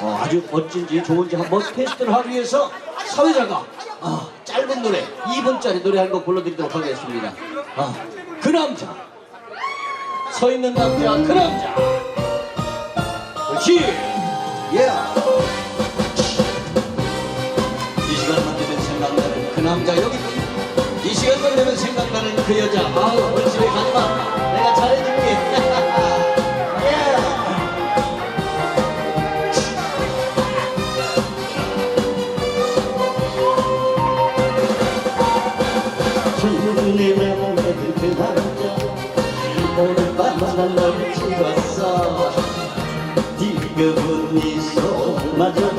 어, 아주 멋진지 좋은지 한번 테스트를 하기 위해서 사회자가 아, 짧은 노래 2분짜리 노래 한 곡 불러드리도록 하겠습니다. 아, 그 남자. 서 있는 남자 그 남자. 그렇지. 예. 이 시간만 되면 생각나는 그 남자 여기. 이 시간만 되면 생각나는 그 여자. 아우 우리 집에 가지마 오늘 밤만 널 찍었어 뒤급은 미소마저도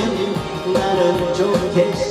senin Yarın çok geç